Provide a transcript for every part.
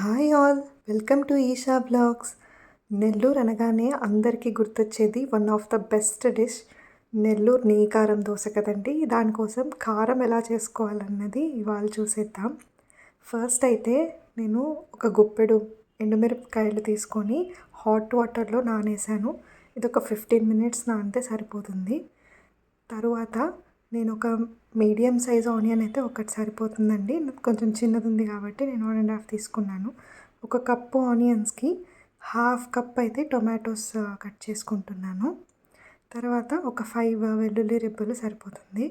Hi all welcome to Eesha blogs. Nellore అనగానే అందరికీ గుర్తొచ్చేది one of the best dish Nellore నెయ్యి కారం దోశ కదండి. దానికోసం కారం ఎలా చేసుకోవాలన్నది ఇవాళ చూసేద్దాం. ఫస్ట్ అయితే నేను ఒక గుప్పెడు ఎండుమిరపకాయలు తీసుకొని హాట్ వాటర్లో నానేసాను ఇది ఒక ఫిఫ్టీన్ మినిట్స్ నానితే సరిపోతుంది. తరువాత నేను ఒక మీడియం సైజ్ ఆనియన్ అయితే ఒకటి సరిపోతుందండి. కొంచెం చిన్నది ఉంది కాబట్టి నేను వన్ అండ్ హాఫ్ తీసుకున్నాను. ఒక కప్పు ఆనియన్స్కి హాఫ్ కప్ అయితే టొమాటోస్ కట్ చేసుకుంటున్నాను. తర్వాత ఒక ఫైవ్ వెల్లుల్లి రిబ్బలు సరిపోతుంది.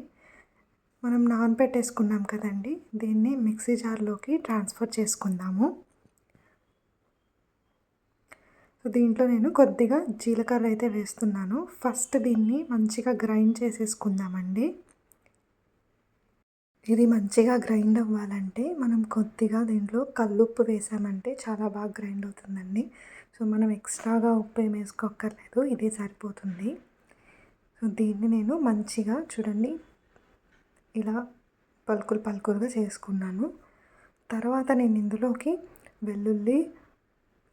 మనం నాన్ పెట్టేసుకున్నాం కదండి దీన్ని మిక్సీ జార్లోకి ట్రాన్స్ఫర్ చేసుకుందాము. దీంట్లో నేను కొద్దిగా జీలకర్ర అయితే వేస్తున్నాను. ఫస్ట్ దీన్ని మంచిగా గ్రైండ్ చేసేసుకుందామండి. ఇది మంచిగా గ్రైండ్ అవ్వాలంటే మనం కొద్దిగా దీంట్లో కల్లుప్పు వేసామంటే చాలా బాగా గ్రైండ్ అవుతుందండి. సో మనం ఎక్స్ట్రాగా ఉప్పు ఏం వేసుకోక్కర్లేదు ఇది సరిపోతుంది. సో దీన్ని నేను మంచిగా చూడండి ఇలా పలుకులు పలుకులుగా చేసుకున్నాను. తర్వాత నేను ఇందులోకి వెల్లుల్లి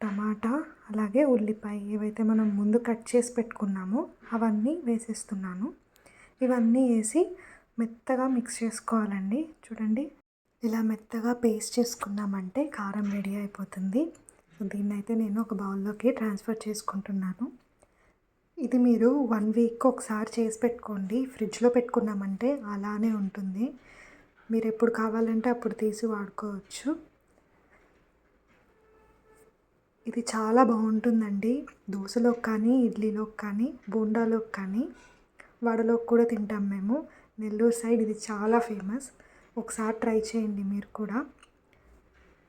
టమాటా అలాగే ఉల్లిపాయ ఏవైతే మనం ముందు కట్ చేసి పెట్టుకున్నామో అవన్నీ వేసేస్తున్నాను. ఇవన్నీ వేసి మెత్తగా మిక్స్ చేసుకోవాలండి. చూడండి ఇలా మెత్తగా పేస్ట్ చేసుకున్నామంటే కారం రెడీ అయిపోతుంది. దీన్ని అయితే నేను ఒక బౌల్లోకి ట్రాన్స్ఫర్ చేసుకుంటున్నాను. ఇది మీరు వన్ వీక్ ఒకసారి చేసి పెట్టుకోండి. ఫ్రిడ్జ్లో పెట్టుకున్నామంటే అలానే ఉంటుంది. మీరు ఎప్పుడు కావాలంటే అప్పుడు తీసి వాడుకోవచ్చు. ఇది చాలా బాగుంటుందండి. దోశలోకి కానీ ఇడ్లీలోకి కానీ బోండాలోకి కానీ వడలోకి కూడా తింటాం మేము. నెల్లూరు సైడ్ ఇది చాలా ఫేమస్. ఒకసారి ట్రై చేయండి మీరు కూడా.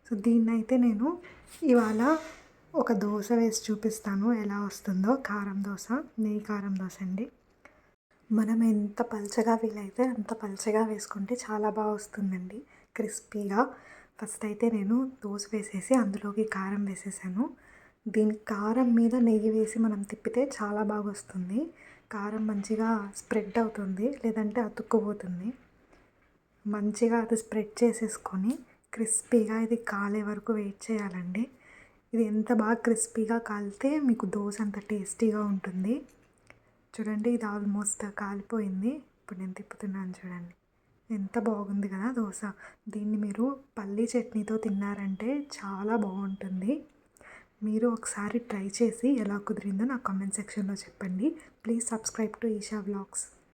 సో దీన్ని అయితే నేను ఇవాళ ఒక దోశ వేసి చూపిస్తాను. ఎలా వస్తుందో? కారం దోశ నెయ్యి కారం దోశ అండి. మనం ఎంత పల్చగా వీలైతే అంత పల్చగా వేసుకుంటే చాలా బాగా వస్తుందండి. క్రిస్పీగా. ఫస్ట్ అయితే నేను దోశ వేసేసి అందులోకి కారం వేసేసాను. దీని కారం మీద నెయ్యి వేసి మనం తిప్పితే చాలా బాగా వస్తుంది కారం మంచిగా స్ప్రెడ్ అవుతుంది లేదంటే అతుక్కుపోతుంది. మంచిగా అది స్ప్రెడ్ చేసేసుకొని క్రిస్పీగా ఇది కాలే వరకు వెయిట్ చేయాలండి. ఇది ఎంత బాగా క్రిస్పీగా కాలితే మీకు దోశ అంత టేస్టీగా ఉంటుంది. చూడండి ఇది ఆల్మోస్ట్ కాలిపోయింది. ఇప్పుడు నేను తిప్పుతున్నాను చూడండి. ఎంత బాగుంది కదా దోశ. దీన్ని మీరు పల్లీ చట్నీతో తిన్నారంటే చాలా బాగుంటుంది. మీరు ఒకసారి ట్రై చేసి ఎలా కుదిరిందో నా కామెంట్ సెక్షన్లో చెప్పండి. Please subscribe to Eesha vlogs.